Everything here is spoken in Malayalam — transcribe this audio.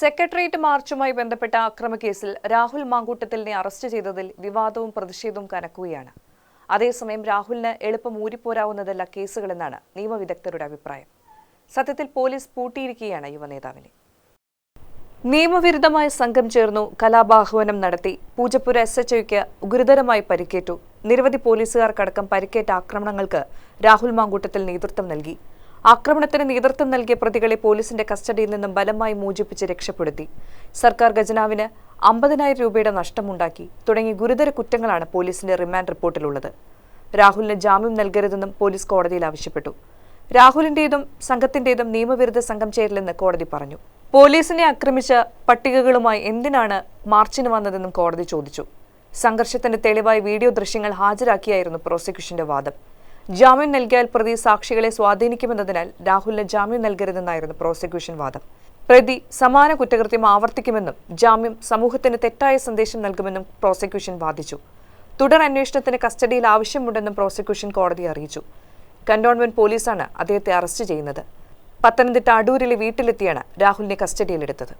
സെക്രട്ടേറിയറ്റ് മാർച്ചുമായി ബന്ധപ്പെട്ട അക്രമക്കേസിൽ രാഹുൽ മാങ്കൂട്ടത്തിലിനെ അറസ്റ്റ് ചെയ്തതിൽ വിവാദവും പ്രതിഷേധവും കനക്കുകയാണ്. അതേസമയം രാഹുലിന് എളുപ്പം ഊരിപ്പോരാവുന്നതല്ല കേസുകളെന്നാണ് നിയമവിദഗ്ധരുടെ അഭിപ്രായം. സത്യത്തിൽ പോലീസ് പൂട്ടിയിരിക്കുകയാണ് യുവനേതാവിനെ നിയമവിരുദ്ധമായ സംഘം ചേർന്നു കലാപാഹ്വാനം നടത്തി. പൂജപ്പുര എസ് എച്ച് ഒക്ക് ഗുരുതരമായി പരിക്കേറ്റു. നിരവധി പോലീസുകാർക്കടക്കം പരിക്കേറ്റ ആക്രമണങ്ങൾക്ക് രാഹുൽ മാങ്കൂട്ടത്തിൽ നേതൃത്വം നൽകി. ആക്രമണത്തിന് നേതൃത്വം നൽകിയ പ്രതികളെ പോലീസിന്റെ കസ്റ്റഡിയിൽ നിന്നും ബലമായി മോചിപ്പിച്ച് രക്ഷപ്പെടുത്തി. സർക്കാർ ഖജനാവിന് അമ്പതിനായിരം രൂപയുടെ നഷ്ടമുണ്ടാക്കി. തുടങ്ങി ഗുരുതര കുറ്റങ്ങളാണ് പോലീസിന്റെ റിമാൻഡ് റിപ്പോർട്ടിലുള്ളത്. രാഹുലിന് ജാമ്യം നൽകരുതെന്നും പോലീസ് കോടതിയിൽ ആവശ്യപ്പെട്ടു. രാഹുലിന്റേതും സംഘത്തിന്റേതും നിയമവിരുദ്ധ സംഘം ചേരില്ലെന്ന് കോടതി പറഞ്ഞു. പോലീസിനെ ആക്രമിച്ച പട്ടികകളുമായി എന്തിനാണ് മാർച്ചിന് വന്നതെന്നും കോടതി ചോദിച്ചു. സംഘർഷത്തിന്റെ തെളിവായി വീഡിയോ ദൃശ്യങ്ങൾ ഹാജരാക്കിയായിരുന്നു പ്രോസിക്യൂഷന്റെ വാദം. ജാമ്യം നൽകിയാൽ പ്രതി സാക്ഷികളെ സ്വാധീനിക്കുമെന്നതിനാൽ രാഹുലിന് ജാമ്യം നൽകരുതെന്നായിരുന്നു പ്രോസിക്യൂഷൻ വാദം. പ്രതി സമാന കുറ്റകൃത്യം ആവർത്തിക്കുമെന്നും ജാമ്യം സമൂഹത്തിന് തെറ്റായ സന്ദേശം നൽകുമെന്നും പ്രോസിക്യൂഷൻ വാദിച്ചു. തുടർ അന്വേഷണത്തിന് കസ്റ്റഡിയിൽ ആവശ്യമുണ്ടെന്നും പ്രോസിക്യൂഷൻ കോടതി അറിയിച്ചു. കന്റോൺമെന്റ് പോലീസാണ് അദ്ദേഹത്തെ അറസ്റ്റ് ചെയ്യുന്നത്. പത്തനംതിട്ട അടൂരിലെ വീട്ടിലെത്തിയാണ് രാഹുലിനെ കസ്റ്റഡിയിലെടുത്തത്.